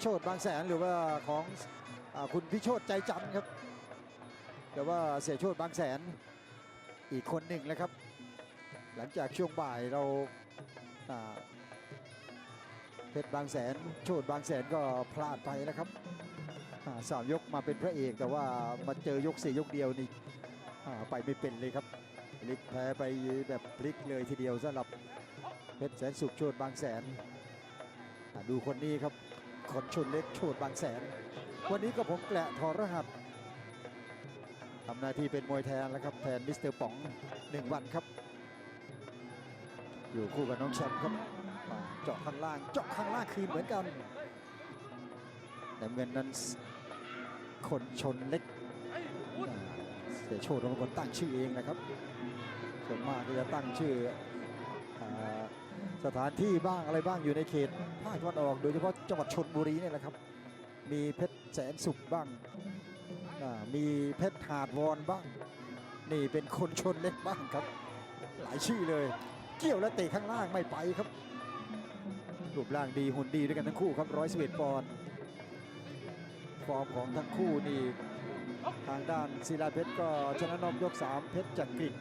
โชตบางแสนหรือว่าของอคุณพิโชตใจจันครับแต่ว่าเสียโชตบางแสนอีกคนหนึ่งแล้วครับ หลังจากช่วงบ่ายเราเพชรบางแสน โชตบางแสนก็พลาดไปแล้วครับสามยกมาเป็นพระเอก แต่ว่ามาเจอยกสี่ยกเดียวนี่ไปไม่เป็นเลยครับพลิกแพ้ไปแบบพลิกเลยทีเดียวสำหรับเพชรแสนสุขโชตบางแสนดูคนนี้ครับ คนชนเล็กโชตบางแสน วันนี้ก็ผมแกละทอรหัสทำหน้าที่เป็นมวยแทนแล้วครับแทนมิสเตอร์ป๋องหนึ่งวันครับ อยู่คู่กับน้องแชมป์ครับเจาะข้างล่างเจาะข้างล่างคืนเหมือนกันแต่เงินนั้นคนชนเล็กเสียโชดเป็นคนตั้งชื่อเองนะครับส่วนมากก็จะตั้งชื่อ สถานที่บ้างอะไรบ้างอยู่ในเขตภาคตะวันออก โดยเฉพาะจังหวัดชนบุรีเนี่ยแหละครับ มีเพชรแสนสุขบ้างมีเพชรหาดวอนบ้าง นี่เป็นคนชนเล็กบ้างครับ หลายชื่อเลย เกี่ยวและเตะข้างล่างไม่ไปครับรูปร่างดีหุ่นดีด้วยกันทั้งคู่ครับร้อยสิบเอ็ดปอนด์ฟอร์มของทั้งคู่นี่ทางด้านศิลาเพชรก็ชนะนอกยก 3 เพชรจักริด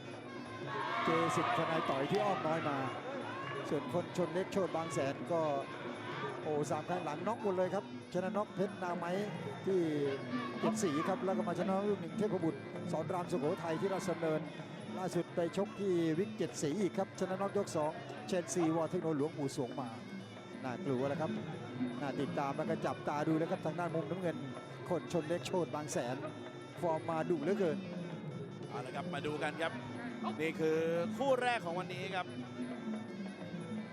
เจสิทธนายต่อยที่อ้อมน้อยมา ส่วนคนชนเล็กโชดบางแสนก็โอ้สามครั้งหลังน็อกหมดเลยครับ ชนะน็อกเพชรนาไม้ที่เจ็ดสีครับแล้วก็มาชนะลูกหนึ่งเทพบุตรสอนรามสุโขทัยที่ราชดำเนิน ล่าสุดไปชกที่วิกเจ็ดสีอีกครับชนะน็อกยก2เชนซีวอเทคโนหลวงหมู่สวงมาน่ากลัวแล้วครับน่าติดตามแล้วก็จับตาดูแล้วครับทางด้านมุมน้ำเงิน คนชนเล็กโชดบางแสน ฟอร์มมาดุเหลือเกินเอาละครับมาดูกันครับ นี่คือคู่แรกของวันนี้ครับ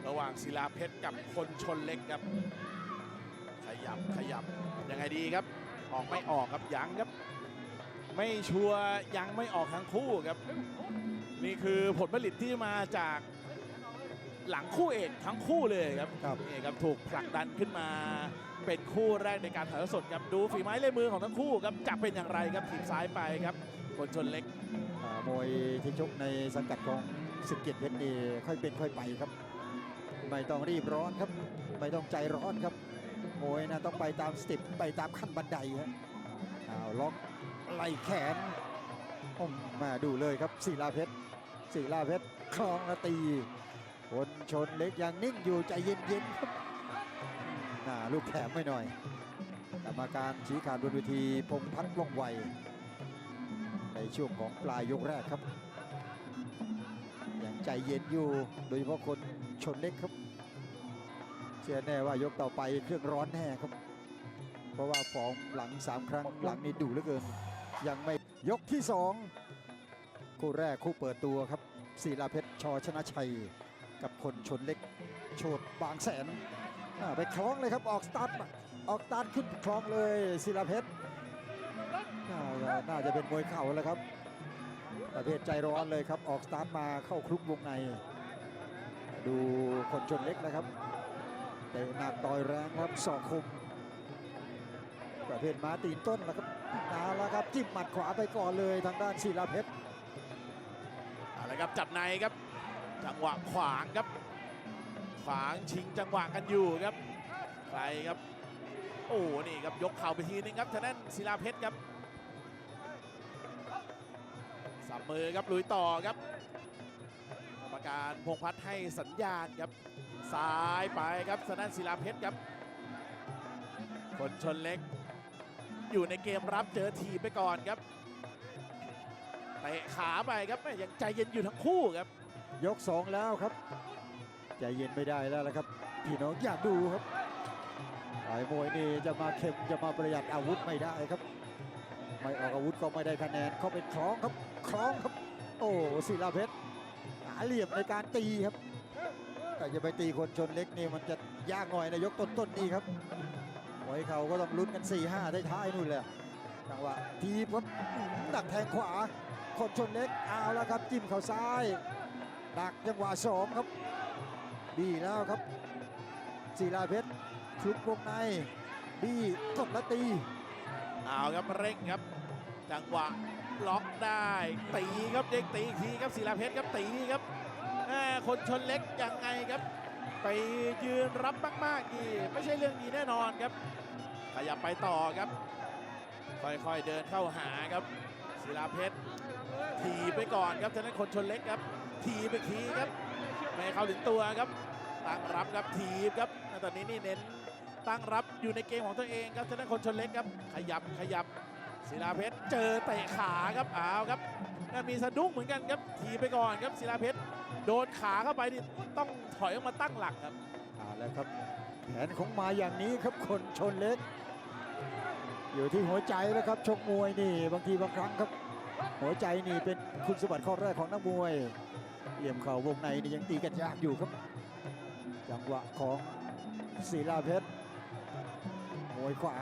ระหว่างศิลาเพชรกับคนชนเล็กครับ ขยับขยับยังไงดีครับ ออกไม่ออกครับยังครับ ไม่ชัวร์ยังไม่ออกทั้งคู่ครับ นี่คือผลผลิตที่มาจากหลังคู่เอกทั้งคู่เลยครับครับนี่ครับถูกผลักดันขึ้นมาเป็นคู่แรกในการถ่ายทอดสดครับดูฝีไม้ลายมือของทั้งคู่ครับจะเป็นอย่างไรครับทีมซ้ายไปครับคนชนเล็ก อ่ามวยที่ชกในสังกัดของศึกเกียรติเพชรนี่ค่อยเป็นค่อยไปครับ ไม่ต้องรีบร้อนครับ ไม่ต้องใจร้อนครับมวยนะต้องไปตามสเต็ปไปตามขั้นบันไดครับอ้าวล็อกไหล่แขนอมมาดูเลยครับศิลาเพชรศิลาเพชรคลองตีคนชนเล็กยังนิ่งอยู่ใจเย็นๆครับน้าลูกแถมไม่หน่อยกรรมการชี้ขาดบนเวทีพงพัฒน์ว่องไว ในช่วงของปลายยกแรกครับยังใจเย็นอยู่โดยเฉพาะคน ชนเล็กครับ เชื่อแน่ว่ายกต่อไปเครื่องร้อนแน่ครับ เพราะว่าฟอร์มหลัง 3 ครั้งหลังนี่ดุเหลือเกิน ยังไม่ยกที่ 2 คู่แรกคู่เปิดตัวครับศิลาเพชรชอชนะชัย กับคนชนเล็ก โชดบางแสนอ่าไปคล้องเลยครับออกสตาร์ทมาออกสตาร์ทขึ้นคล้องเลยศิลาเพชรน่าจะน่าจะเป็นมวยเข่าแล้วครับประเภทใจร้อนเลยครับออกสตาร์ทมาเข้าคลุกวงใน ดูคนชนเล็กนะครับเตะหนักต่อยแรงครับศอกคมประเภทม้าตีนต้นแล้วครับเอาละครับจิ้มหมัดขวาไปก่อนเลยทางด้านศิลาเพชรเอาละครับจับในครับ จังหวะขวางครับ ขวางชิงจังหวะกันอยู่ครับใครครับ โอ้นี่ครับยกเข่าไปทีนึงครับทางด้านศิลาเพชรครับสับมือครับลุยต่อครับ การพงพัฒน์ให้สัญญาณครับซ้ายไปครับทางด้านศิลาเพชรครับคนชนเล็ก อยู่ในเกมรับเจอทีไปก่อนครับเตะขาไปครับแม่ยังใจเย็นอยู่ทั้งคู่ครับ ยกสองแล้วครับ ใจเย็นไม่ได้แล้วละครับ พี่น้องอยากดูครับไอ้มวยนี่จะมาเข็มจะมาประหยัดอาวุธไม่ได้ครับ ไม่ออกอาวุธก็ไม่ได้คะแนนเขาเป็นคล้องครับคล้องครับ โอ้ศิลาเพชร เหลี่ยมในการตีครับแต่จะไปตีคนชนเล็กนี่มันจะยากหน่อยในยกต้นๆนี่ครับมวยเขาก็ต้องลุ้นกัน4 5ท้ายๆนู่นเลยจังหวะทีบครับดักแทงขวาคนชนเล็กเอาแล้วครับจิ้มเข่าซ้าย ดักจังหวะสองครับดีแล้วครับศิลาเพชรคลุกวงในดีกดและตีเอาครับเร่งครับ จังหวะ ล็อกได้ ตีครับเด้งตีอีกทีครับศิลาเพชรครับตีครับคนชนเล็กยังไงครับ ไปยืนรับมากๆนี่ไม่ใช่เรื่องดีแน่นอนครับขยับไปต่อครับ ค่อยๆเดินเข้าหาครับศิลาเพชรถีบไปก่อนครับทางนั้นคนชนเล็กครับ ถีบไปทีครับไม่เข้าถึงตัวครับ ตั้งรับครับถีบครับตอนนี้นี่เน้นตั้งรับอยู่ในเกมของตัวเองครับทางนั้นคนชนเล็กครับ ขยับขยับ ศิลาเพชรเจอเตะขาครับอ้าวครับมีสะดุ้งเหมือนกันครับถีไปก่อนครับศิลาเพชรโดนขาเข้าไปนี่ต้องถอยออกมาตั้งหลักครับเอาแล้วครับแผนของมาอย่างนี้ครับคนชนเล็ก อยู่ที่หัวใจแล้วครับชกมวยนี่บางทีบางครั้งครับ หัวใจนี่เป็นคุณสมบัติข้อแรกของนักมวย เหลี่ยมเข่าวงในนี่ยังตีกันยากอยู่ครับ จังหวะของศิลาเพชรมวยขวา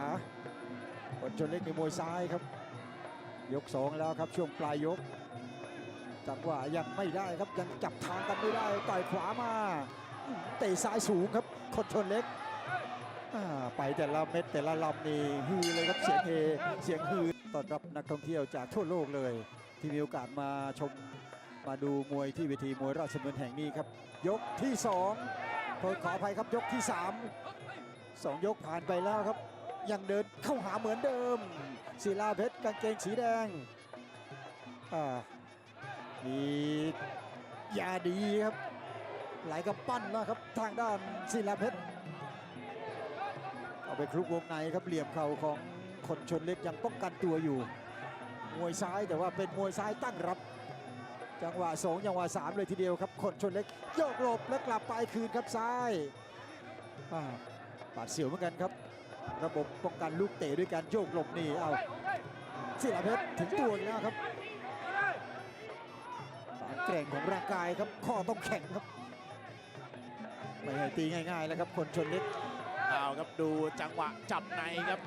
คนชนเล็กในมวยซ้ายครับ ยกสองแล้วครับช่วงปลายยกจังหวะยังไม่ได้ครับยังจับทางกันไม่ได้ต่อยขวามาเตะซ้ายสูงครับคนชนเล็กไปแต่ละเม็ดแต่ละลำนี่ฮือเลยครับเสียงเฮเสียงฮือต้อนรับนักท่องเที่ยวจากทั่วโลกเลย ที่มีโอกาสมาชมมาดูมวยที่เวทีมวยราชดำเนินแห่งนี้ครับ ยกที่สองขอขออภัยครับยกที่สามสองยกผ่านไปแล้วครับ ยังเดินเข้าหาเหมือนเดิมศิลาเพชรกางเกงสีแดงมียาดีครับ ไหลกับปั้นนะครับทางด้านศิลาเพชรเอาไปคลุกวงในครับเหลี่ยมเข่าของคนชนเล็กยังป้องกันตัวอยู่ มวยซ้ายแต่ว่าเป็นมวยซ้ายตั้งรับ จังหวะสองจังหวะสามเลยทีเดียวครับคนชนเล็กโยกหลบแล้วกลับไปคืนครับซ้ายอ่าปาดเสียวเหมือนกันครับ ระบบป้องกันลูกเตะด้วยการโยกหลบนี่เอาศิลาเพชรถึงตัวอีกแล้วครับความแกร่งของร่างกายครับข้อต้องแข็งครับไม่ให้ตีง่ายๆแล้วครับคนชนเล็กเอาครับดูจังหวะจับในครับ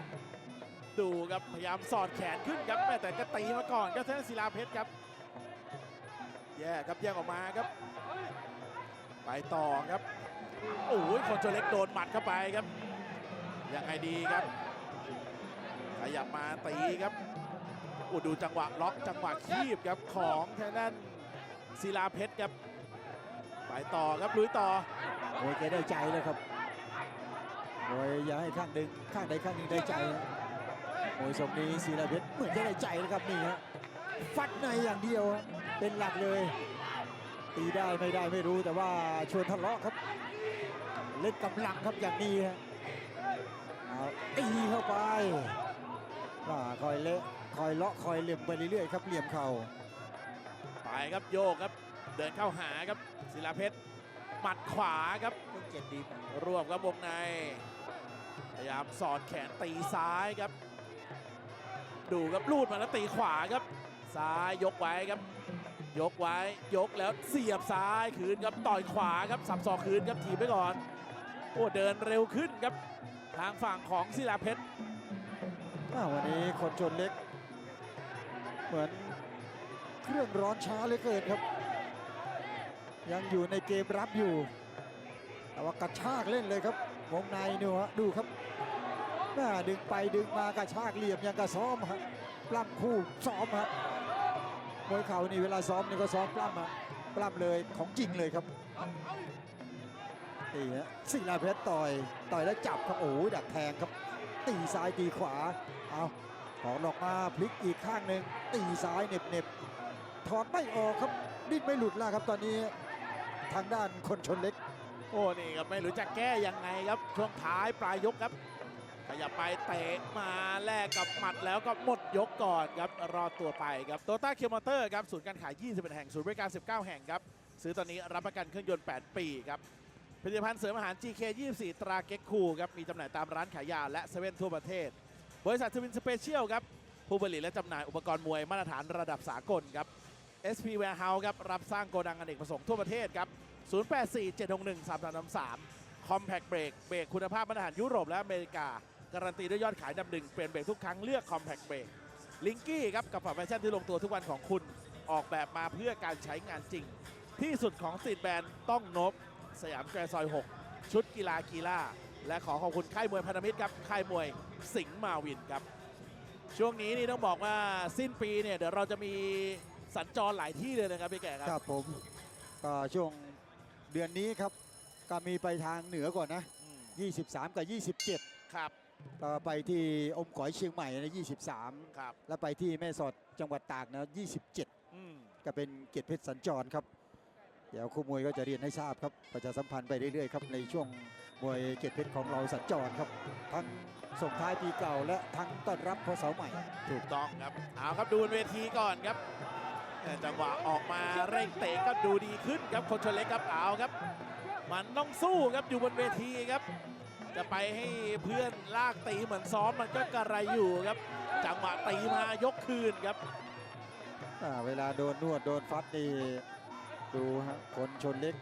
ดูครับพยายามสอดแขนขึ้นครับแม่แต่ก็ตีมาก่อนครับทางด้านศิลาเพชรครับแย่ครับแยกออกมาครับ ไปต่อครับโอ้ยคนชนเล็กโดนหมัดเข้าไปครับ ยังไงดีครับ ขยับมาตีครับอ้ดูจังหวะล็อกจังหวะคีบครับของทางด้านศิลาเพชรครับไปต่อครับลุยต่อมวยแกได้ใจเลยครับมวยอย่าให้ข้างหนึ่งข้างใดข้างหนึ่งได้ใจนะมวยสมนี้ศิลาเพชรเหมือนจะได้ใจเลยครับนี่ฮะฟัดในอย่างเดียวเป็นหลักเลย ตีได้ไม่ได้ไม่รู้แต่ว่าชวนทะเลาะครับ เล่นกำลังครับอย่างนี้ฮะ เอาตีเข้าไปว่าคอยเละคอยเลาะคอยเหลี่ยมไปเรื่อยๆครับเหลี่ยมเข่าไปครับโยกครับ เดินเข้าหาครับศิลาเพชรหมัดขวาครับเจ็ดดีรวบครับวงในพยายามสอดแขนตีซ้ายครับ ดูครับลูดมาแล้วตีขวาครับ ซ้ายยกไว้ครับ ยกไว้ยกแล้วเสียบซ้ายคืนครับต่อยขวาครับสับศอกคืนครับถีบไปก่อนโอ้เดินเร็วขึ้นครับ ทางฝั่งของศิลาเพชรอ้าวันนี้คนชนเล็ก เหมือนเครื่องร้อนช้าเลือเกินครับ ยังอยู่ในเกมรับอยู่ แต่ว่ากระชากเล่นเลยครับวงในนี่ฮะดูครับน้าดึงไปดึงมากระชากเหลี่ยมยังกระซ้อมฮะปล้ำคู่ซ้อมฮะมวยเข่านี่เวลาซ้อมนี่ก็ซ้อมปล้ำฮะปล้ำเลยของจริงเลยครับ นี่ฮะศิลาเพชรต่อยต่อยแล้วจับครับโอ้ยดักแทงครับ ตีซ้ายตีขวาเอาถอนออกมาพลิกอีกข้างหนึ่งตีซ้ายเน็บเน็บถอนไม่ออกครับดิ้นไม่หลุดแล้วครับตอนนี้ทางด้านคนชนเล็ก โอ้นี่ครับไม่รู้จะแก้ยังไงครับช่วงท้ายปลายยกครับขยับไปเตะมาแลกกับหมัดแล้วก็หมดยกก่อนครับรอตัวไปครับโตต้าเคียมอเตอร์ครับศูนย์การขาย 21 แห่งศูนย์บริการ 19 แห่งครับซื้อตอนนี้รับประกันเครื่องยนต์ 8 ปีครับ ผลิตภัณฑ์เสริมอาหาร GK 24 ตราเก็กคูครับ มีจำหน่ายตามร้านขายยาและเซเว่นทั่วประเทศ บริษัททวินสเปเชียลครับ ผู้ผลิตและจำหน่ายอุปกรณ์มวยมาตรฐานระดับสากลครับ SP Warehouse ครับ รับสร้างโกดังอเนกประสงค์ทั่วประเทศครับ 0847613333 Compact Break เบรกคุณภาพมาตรฐานยุโรปและอเมริกา การันตีด้วยยอดขายนดับหนึ่งเปลี่ยนเบรกทุกครั้งเลือก Compact Break ลิงกี้ครับกับฝัแฟชั่นที่ลงตัวทุกวันของคุณออกแบบมาเพื่อการใช้งานจริง ที่สุดของสตรีทแบรนด์ต้องนบ สยามแกรซอย 6 ชุดกีฬากีฬา และขอขอบคุณค่ายมวยพันธมิตรครับ ค่ายมวยสิงห์มาวินครับ ช่วงนี้นี่ต้องบอกว่าสิ้นปีเนี่ยเดี๋ยวเราจะมีสัญจรหลายที่เลยนะครับพี่แก่ครับ ครับผมก็ช่วงเดือนนี้ครับ ก็มีไปทางเหนือก่อนนะ อืม23 กับ 27ครับก็ไปที่อมก๋อยเชียงใหม่นะ23 ครับแล้วไปที่แม่สอดจังหวัดตากนะ 27 อืมก็เป็นเกียรติเพชรสัญจรครับเดี๋ยวคู่มวยก็จะเรียนให้ทราบครับประชาสัมพันธ์ไปเรื่อยๆครับในช่วงมวยเกียรติเพชรของเราสัญจรครับ ทั้งส่งท้ายปีเก่าและทั้งต้อนรับพศใหม่ ถูกต้องครับเอาครับดูบนเวทีก่อนครับเอ่อจังหวะออกมาเร่งเตะก็ดูดีขึ้นครับคนชนเล็กครับเอาครับ มันต้องสู้ครับอยู่บนเวทีครับ จะไปให้เพื่อนลากตีเหมือนซ้อมมันก็กระไรอยู่ครับ จังหวะตีมายกคืนครับอ่าเวลาโดนนวดโดนฟัดนี่ ดูฮะคนชนเล็ก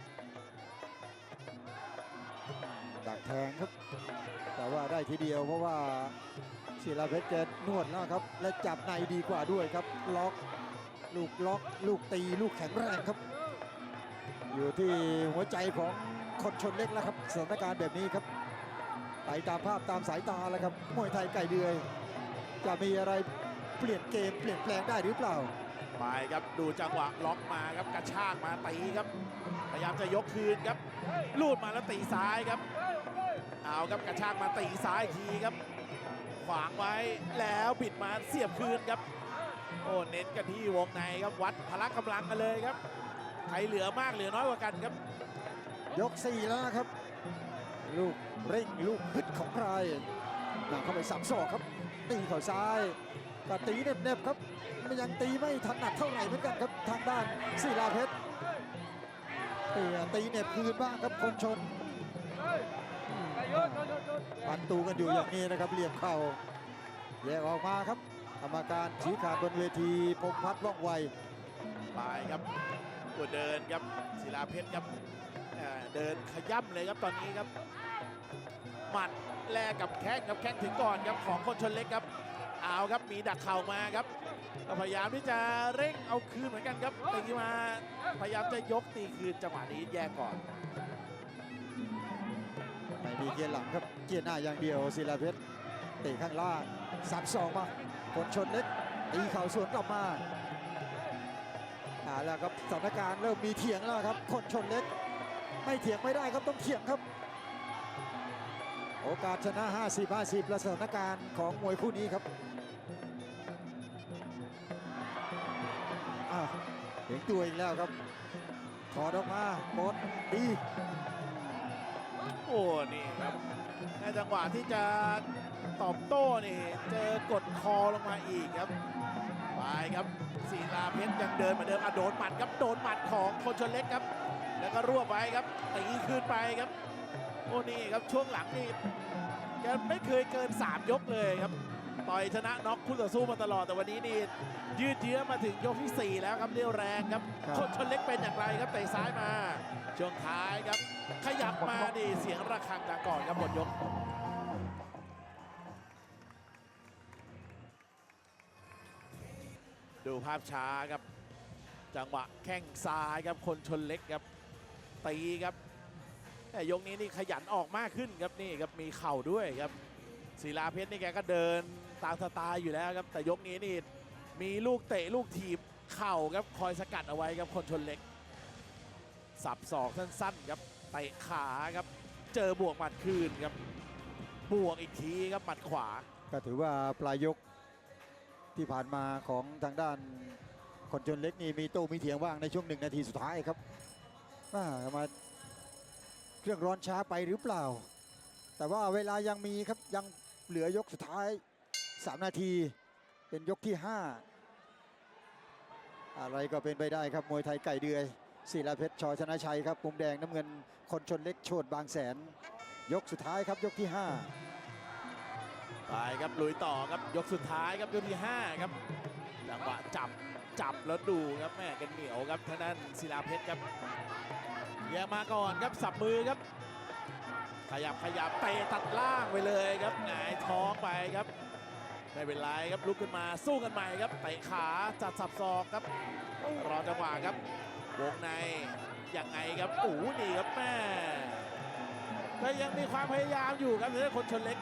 ดักแทงครับ แต่ว่าได้ทีเดียวเพราะว่าศิลาเพชรแกนวดแล้วครับ และจับในดีกว่าด้วยครับ ล็อกลูกล็อก ลูกตีลูกแข็งแรงครับ อยู่ที่หัวใจของคนชนเล็กแล้วครับสถานการณ์แบบนี้ครับไปตามภาพตามสายตาแล้วครับมวยไทยไก่เดือย จะมีอะไรเปลี่ยนเกมเปลี่ยนแปลงได้หรือเปล่า ไปครับดูจังหวะล็อกมาครับกระชากมาตีครับ พยายามจะยกคืนครับลูดมาแล้วตีซ้ายครับ เอาครับกระชากมาตีซ้ายทีครับ ขวางไว้แล้วบิดมาเสียบคืนครับ โอ้เน้นกันที่วงในครับวัดพละกำลังกันเลยครับใครเหลือมากเหลือน้อยกว่ากันครับ ยกสี่แล้วนะครับ ลูกเร่งลูกฮึดของใครหนักเข้าไปสับศอกครับตีเข่าซ้าย ก็ตีเน็บๆครับมันยังตีไม่ถนัดเท่าไหร่เหมือนกันครับทางด้านศิลาเพชรเตีตีเน็บคืนบ้างครับคนชนปันตูกันอยู่อย่างนี้นะครับเหลี่ยมเข่าแยกออกมาครับกรรมการชี้ขาดบนเวทีพงพัฒน์ว่องไวไปครับตัวเดินครับศิลาเพชรครับเออเดินขย่ำเลยครับตอนนี้ครับหมัดแลกกับแข้งครับแข้งถึงก่อนครับของคนชนเล็กครับ เอาครับมีดักเข่ามาครับก็พยายามที่จะเร่งเอาคืนเหมือนกันครับตีมาพยายามจะยกตีคืนจังหวะนี้แยกก่อนไม่มีเกียร์หลังครับเกียร์หน้าอย่างเดียวศิลาเพชรเตะข้างล่างสับสองมาคนชนเล็กตีเข่าสวนกลับมาอ่าแล้วครับสถานการณ์เริ่มมีเถียงแล้วครับคนชนเล็ก ไม่เถียงไม่ได้ครับต้องเถียงครับ โอกาสชนะ 50 50และสถานการณ์ของมวยคู่นี้ครับ ตัวอีกแล้วครับถอดออกมาบดตีโอ้นี่ครับในจังหวะที่จะตอบโต้นี่เจอกดคอลงมาอีกครับไปครับศิลาเพชรยังเดินเหมือนเดิมอะโดนหมัดครับโดนหมัดของคนชนเล็กครับ แล้วก็รวบไว้ครับตีคืนไปครับโอ้นี่ครับช่วงหลังนี่แกไม่เคยเกิน 3 ยกเลยครับ ต่อยชนะน็อกคู่ต่อสู้มาตลอดแต่วันนี้นี่ยืดเยื้อมาถึงยกที่ 4 แล้วครับเรียวแรงครับครับคนชนเล็กเป็นอย่างไรครับเตะซ้ายมาช่วงท้ายครับ ขยับมาดิเสียงระฆังดังก่อนครับหมดยกดูภาพช้าครับ จังหวะแข้งซ้ายครับคนชนเล็กครับตีครับแต่ยกนี้นี่ขยันออกมากขึ้นครับนี่ครับมีเข่าด้วยครับศิลาเพชรนี่แกก็เดิน ตามสไตล์อยู่แล้วครับ แต่ยกนี้นี่มีลูกเตะลูกถีบเข่าครับคอยสกัดเอาไว้ครับคนชนเล็ก สับศอกสั้นๆครับเตะขาครับ เจอบวกหมัดคืนครับบวกอีกทีครับหมัดขวา ก็ถือว่าปลายยกที่ผ่านมาของทางด้านคนจนเล็กนี่มีโต้มีเถียงบ้างในช่วงหนึ่งนาทีสุดท้ายครับอ่ามาเครื่องร้อนช้าไปหรือเปล่า แต่ว่าเวลายังมีครับยังเหลือยกสุดท้าย 3 นาที เป็นยกที่ 5 อะไรก็เป็นไปได้ครับมวยไทยไก่เดือยศิลาเพชรชอชนะชัยครับมุมแดงน้ำเงินคนชนเล็กโชดบางแสน ยกสุดท้ายครับยกที่ 5 ไปครับลุยต่อครับยกสุดท้ายครับยกที่ 5 ครับจังหวะจับจับแล้วดูครับแม่กันเหนียวครับทางด้านศิลาเพชรครับเยียมาก่อนครับสับมือครับ ขยับขยับเตะตัดล่างไปเลยครับหงายท้องไปครับ ไม่เป็นไรครับลุกขึ้นมาสู้กันใหม่ครับเตะขาจัดสับศอกครับ รอจังหวะครับ วงในยังไงครับโอ้โหนี่ครับแม่ก็ยังมีความพยายามอยู่ครับทางด้านคนชนเล็ก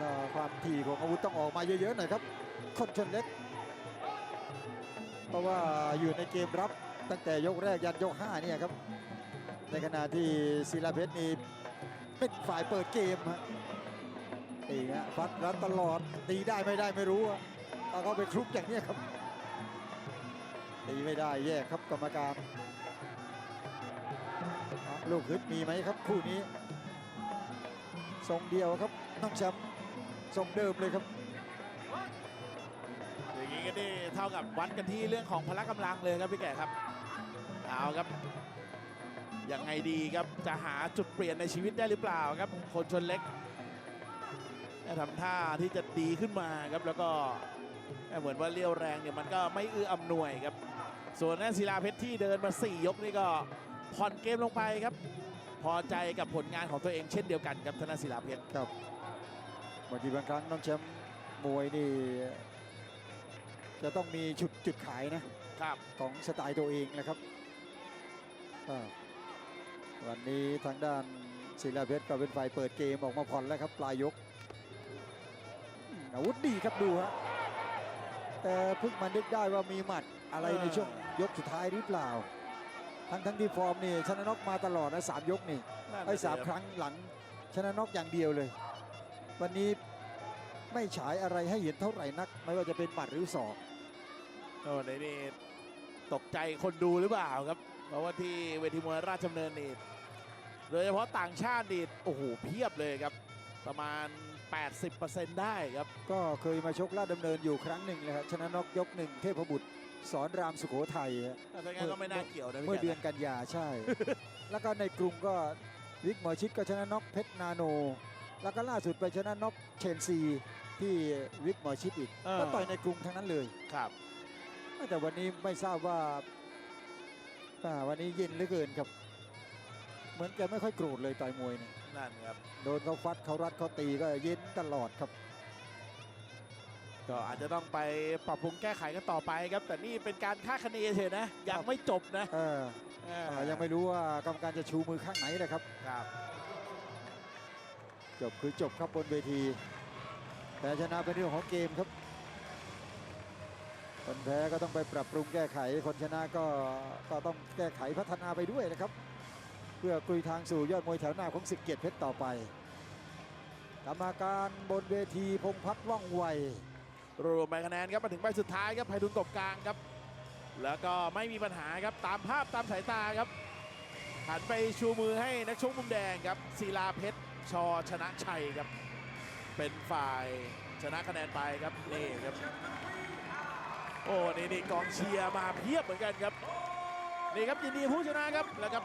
ก็ความถี่ของอาวุธต้องออกมาเยอะๆหน่อยครับ คนชนเล็ก เพราะว่าอยู่ในเกมรับตั้งแต่ยกแรกยันยกห้าเนี่ยครับ ในขณะที่ศิลาเพชรนี่เป็นฝ่ายเปิดเกมฮะ ตีฮะฟัดรันตลอดตีได้ไม่ได้ไม่รู้อะเอาเขาไปคลุกอย่างนี้ครับ ตีไม่ได้แยกครับกรรมการ ลูกฮึดมีไหมครับ คู่นี้ทรงเดียวครับน้องแชมป์ทรงเดิมเลยครับอย่างนี้ก็ได้เท่ากับวัดกันที่เรื่องของพละกำลังเลยครับพี่แก่ครับเอาครับยังไงดีครับจะหาจุดเปลี่ยนในชีวิตได้หรือเปล่าครับ คนชนเล็ก ทำท่าที่จะดีขึ้นมาครับแล้วก็เหมือนว่าเลี้ยวแรงเนี่ยมันก็ไม่เอื้ออำนวยครับ ส่วนนันศิลาเพชรที่เดินมา 4 ยกนี่ก็ผ่อนเกมลงไปครับ พอใจกับผลงานของตัวเองเช่นเดียวกันครับธนศิลาเพชรครับบางทีบางครั้งน้องแชมป์มวยนี่จะต้องมีจุดจุดขายนะครับของสไตล์ตัวเองนะครับอ่าวันนี้ทางด้านศิลาเพชรก็เป็นฝ่ายเปิดเกมออกมาผ่อนแล้วครับปลายยก อืมอาวุธดีครับดูฮะแต่เพิ่งมานึกได้ว่ามีหมัดอะไรในช่วงยกสุดท้ายหรือเปล่า ทั้งทั้งที่ฟอร์มนี่ชนะน็อกมาตลอดนะสามยกนี่ไอ้สามครั้งหลังชนะน็อกอย่างเดียวเลย วันนี้ไม่ฉายอะไรให้เห็นเท่าไหร่นัก ไม่ว่าจะเป็นหมัดหรือศอกโอ้ในนี่ตกใจคนดูหรือเปล่าครับ เพราะว่าที่เวทีมวยราชดำเนินนี่โดยเฉพาะต่างชาตินี่โอ้โหเพียบเลยครับ ประมาณ 80%ได้ครับ ก็เคยมาชกลาดดำเนินอยู่ครั้งหนึ่งเลยครับชนะน็อกยกหนึ่งเทพบุตรสอนรามสุโขทัยฮะแต่ถ้างั้นก็ไม่น่าเกี่ยวนะพี่เมื่อแกเดือนกันยาใช่ แล้วก็ในกรุงก็วิกหมอชิดก็ชนะน็อกเพชรนาโน แล้วก็ล่าสุดไปชนะน็อกเชนซีที่วิกหมอชิดอีกก็ต่อยในกรุงทั้งนั้นเลย ครับ แต่วันนี้ไม่ทราบว่าอ่าวันนี้เย็นเหลือเกินครับ เหมือนแกไม่ค่อยโกรธเลยต่อยมวยเนี่ย นั่นครับโดนเขาฟัดเขารัดเขาตีก็เย็นตลอดครับ ก็อาจจะต้องไปปรับปรุงแก้ไขกันต่อไปครับ แต่นี่เป็นการคาดคะเนเฉยนะยังไม่จบนะเออเอออ่ายังไม่รู้ว่ากรรมการจะชูมือข้างไหนเลยครับครับจบคือจบครับบนเวที แต่ชนะเป็นเรื่องของเกมครับ คนแพ้ก็ต้องไปปรับปรุงแก้ไข คนชนะก็ก็ต้องแก้ไขพัฒนาไปด้วยนะครับเพื่อกลุยทางสู่ยอดมวยแถวหน้าของสิกเกียรติเพชรต่อไปกรรมการบนเวทีพงพัฒน์ว่องไวรวมไปคะแนนครับมาถึงใบสุดท้ายครับไพฑุนกบกลางครับ แล้วก็ไม่มีปัญหาครับตามภาพตามสายตาครับหันไปชูมือให้นักชกมุมแดงครับศิลาเพชรชอชนะชัยครับ เป็นฝ่ายชนะคะแนนไปครับนี่ครับโอ้นี่นี่กองเชียร์มาเพียบเหมือนกันครับนี่ครับยินดีผู้ชนะครับแล้วก็